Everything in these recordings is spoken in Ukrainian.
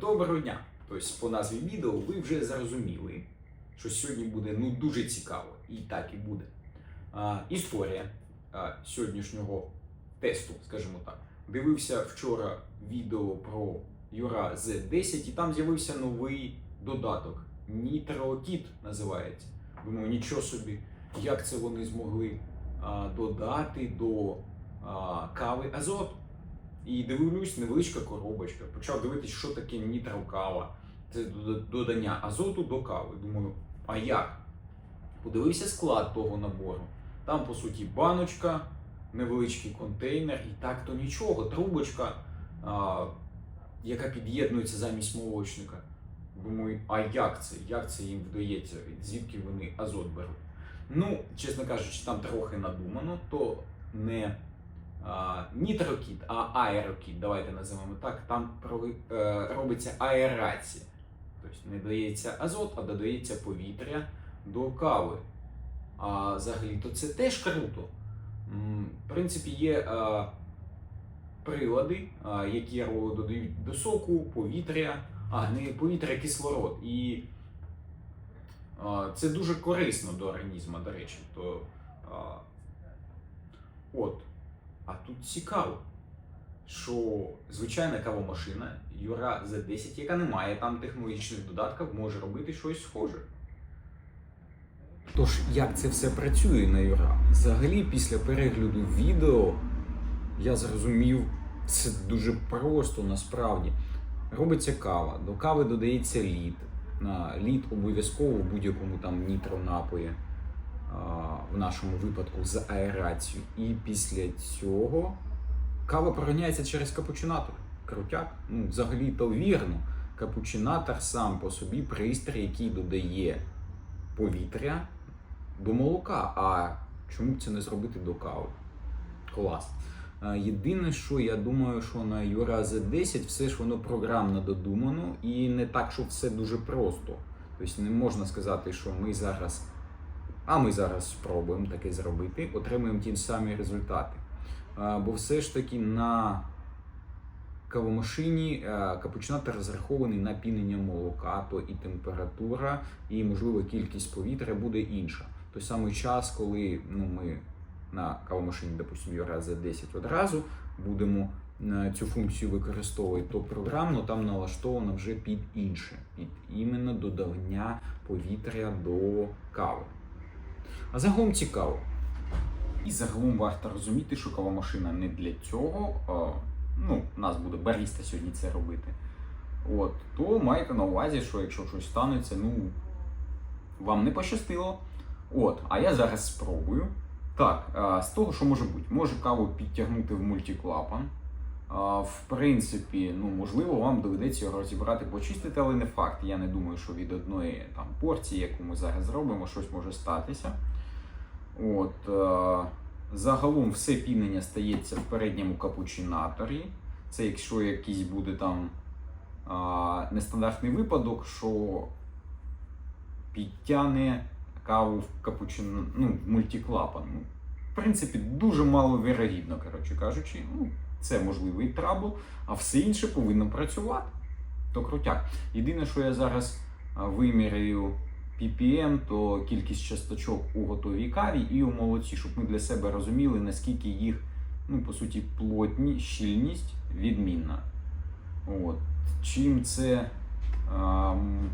Доброго дня! Тобто по назві відео ви вже зрозуміли, що сьогодні буде ну, дуже цікаво, і так і буде. А, історія а, сьогоднішнього тесту, скажімо так. Дивився вчора відео про Юра Z10, і там з'явився новий додаток. NitroKit називається. Думаю, нічого собі, як це вони змогли а, додати до а, кави азот. І дивлюсь, невеличка коробочка. Почав дивитись, що таке нітрокава. Це додання азоту до кави. Думаю, а як? Подивився склад того набору. Там, по суті, баночка, невеличкий контейнер, і так то нічого. Трубочка, а, яка під'єднується замість молочника. Думаю, а як це? Як це їм вдається? Звідки вони азот беруть? Ну, чесно кажучи, там трохи надумано, то не нітрокіт, а аерокіт, давайте називаємо так, там е, робиться аерація. Тобто не дається азот, а додається повітря до кави. А взагалі-то це теж круто. В принципі, є е, прилади, е, які додають до соку, повітря, а не повітря, кислород. І це дуже корисно до організму, до речі. То, от. А тут цікаво, що звичайна кавомашина Юра Z10, яка не має там технологічних додатків, може робити щось схоже. Тож, як це все працює на Юра? Взагалі, після перегляду відео я зрозумів, це дуже просто насправді. Робиться кава, до кави додається лід. На лід обов'язково в будь-якому там нітронапої а, в нашому випадку з аерацією. І після цього кава проганяється через капучинатор. Крутяк. Ну, взагалі то вірно. Капучинатор сам по собі пристрій, який додає повітря до молока. А чому б це не зробити до кави? Клас. Е, Єдине, що я думаю, що на Юра Z10 все ж воно програмно додумано і не так, що все дуже просто. Тобто не можна сказати, що ми зараз, а ми зараз спробуємо таке зробити, отримаємо ті самі результати. Бо все ж таки на кавомашині капучинатор розрахований на пінення молока, то і температура, і можливо кількість повітря буде інша. Той самий час, коли ну, ми на кавомашині, допустимо, Юра Z10 одразу будемо цю функцію використовувати, то програмно там налаштовано вже під інше, під іменно додавання повітря до кави. А загалом цікаво. І загалом варто розуміти, що кавомашина не для цього. а, ну, нас буде баріста сьогодні це робити. От, то майте на увазі, що якщо щось станеться, ну вам не пощастило. От, а я зараз спробую. Так, з того, що може бути, може каву підтягнути в мультиклапан. В принципі, ну можливо, вам доведеться його розібрати, почистити, але не факт. Я не думаю, що від одної там порції, яку ми зараз зробимо, щось може статися. От, е, загалом все пінення стається в передньому капучинаторі. Це якщо якийсь буде там нестандартний випадок, що підтягне каву в капучин... ну, в мультиклапан. В принципі, дуже мало вірогідно, коротше кажучи. Ну, це можливий трабл, а все інше повинно працювати. То крутяк. Єдине, що я зараз виміряю ppm, то кількість часточок у готовій каві і у молоці, щоб ми для себе розуміли, наскільки їх, ну, по суті, плотні, щільність відмінна. От. Чим це ем,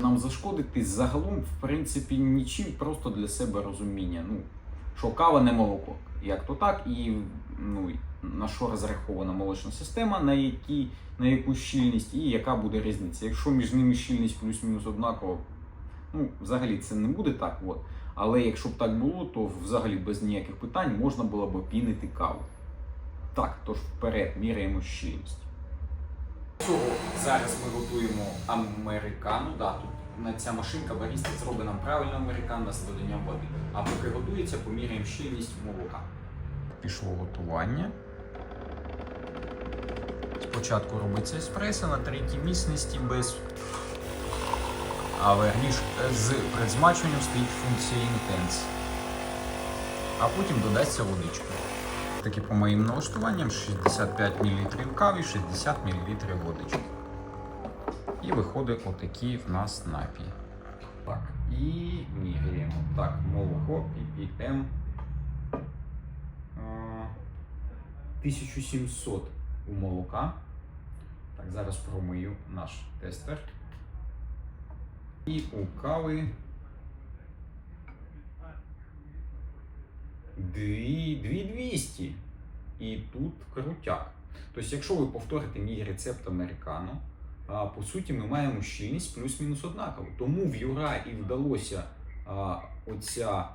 нам зашкодити загалом, в принципі, нічим, просто для себе розуміння. Ну, що кава не молоко. Як то так, і ну, на що розрахована молочна система, на, які, на яку щільність і яка буде різниця. Якщо між ними щільність плюс-мінус однакова, ну, взагалі це не буде так. От. Але якщо б так було, то взагалі без ніяких питань можна було б пінити каву. Так, тож вперед міряємо щільність. Цього зараз ми готуємо американу. Да, тут ця машинка баріста зробить нам правильно американо з доданням води. А поки готується, поміряємо щільність молока. Пішло готування. Спочатку робиться еспресо на третій міцності без. Але між з предзмачуванням стоїть функція Intense. А потім додасться водичка. Таки по моїм налаштуванням 65 мл каві, 60 мл водички. І виходить отакий в нас напій. Так, і міряємо. Так, молоко, PPM. 1700 у молока. Так, зараз промию наш тестер. І у кави. Дві- 2200. І тут крутяк. Тобто, якщо ви повторите мій рецепт американо, по суті, ми маємо щільність плюс-мінус однакову. Тому в Юра і вдалося оця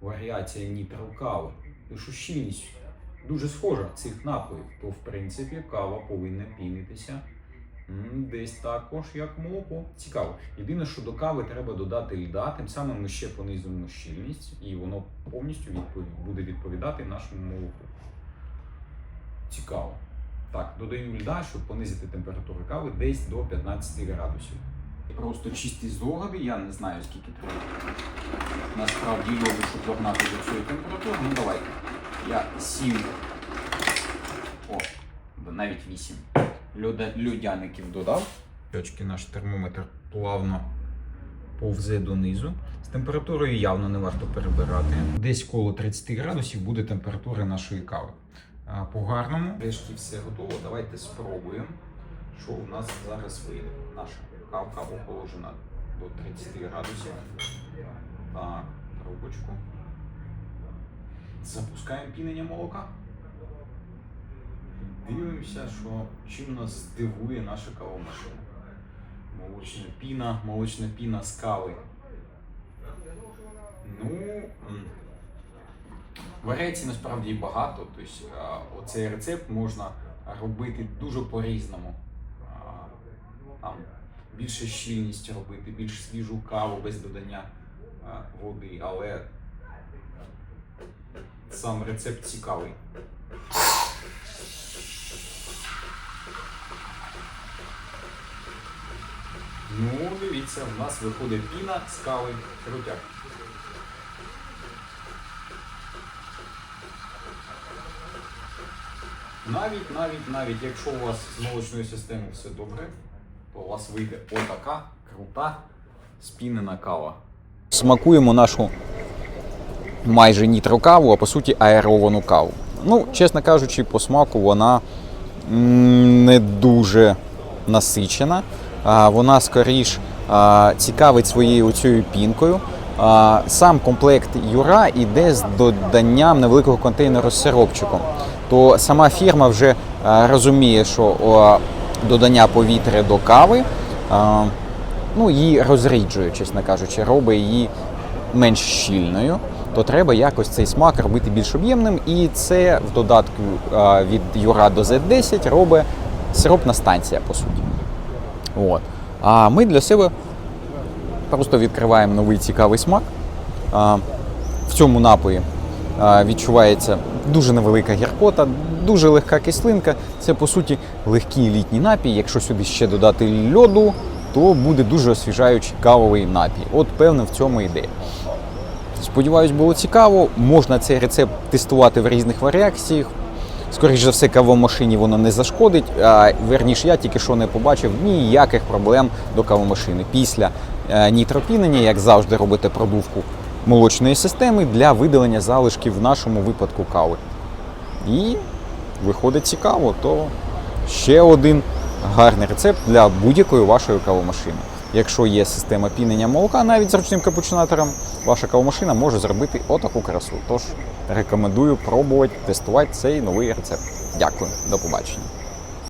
варіація нітро кави. Що щільність дуже схожа цих напоїв, то в принципі кава повинна пінитися десь також як молоко. Цікаво. Єдине, що до кави треба додати льда, тим самим ми ще понизимо щільність, і воно повністю буде відповідати нашому молоку. Цікаво. Так, додаю льда, щоб понизити температуру кави десь до 15 градусів. Просто чисті здогади, я не знаю скільки треба. Насправді льоду, щоб догнати до цієї температури. Ну давайте. Я 7. О, навіть 8. Льода, льодяників додав. Очки наш термометр плавно повзе донизу. З температурою явно не варто перебирати. Десь коло 30 градусів буде температура нашої кави. А, По-гарному. Нарешті все готово. Давайте спробуємо, що у нас зараз вийде. Наша кавка охолоджена до 30 градусів. Так, трубочку. Запускаємо пінення молока. Дивимося, що чим нас здивує наша кавомашина. Молочна піна, молочна піна з кави. Ну, варіацій насправді багато. Тобто, оцей рецепт можна робити дуже по-різному. Там більше щільність робити, більш свіжу каву без додання води, але сам рецепт цікавий. Ну, дивіться, у нас виходить піна з кави крутяк. Навіть, навіть, навіть, якщо у вас з молочною системою все добре, то у вас вийде отака крута спінена кава. Смакуємо нашу майже нітрокаву, а по суті аеровану каву. Ну, чесно кажучи, по смаку вона не дуже насичена. Вона скоріш цікавить своєю цією пінкою. Сам комплект Юра йде з доданням невеликого контейнеру з сиропчиком. То сама фірма вже розуміє, що додання повітря до кави ну, її розріджує, чесно кажучи, робить її менш щільною, то треба якось цей смак робити більш об'ємним. І це в додатку від Юра до Z10 робить сиропна станція, по суті. От. А ми для себе просто відкриваємо новий цікавий смак. В цьому напої відчувається дуже невелика гіркота, дуже легка кислинка. Це по суті легкий літній напій. Якщо сюди ще додати льоду, то буде дуже освіжаючий кавовий напій. От, певно, в цьому ідея. Сподіваюсь, було цікаво. Можна цей рецепт тестувати в різних варіаціях. Скоріше за все, кавомашині воно не зашкодить. А верніше, я тільки що не побачив ніяких проблем до кавомашини. Після е, нітропінення, як завжди, робите продувку молочної системи для видалення залишків в нашому випадку кави. І виходить цікаво, то ще один гарний рецепт для будь-якої вашої кавомашини. Якщо є система пінення молока, навіть з ручним капучинатором, ваша кавомашина може зробити отаку красу. Тож рекомендую пробувати тестувати цей новий рецепт. Дякую, до побачення.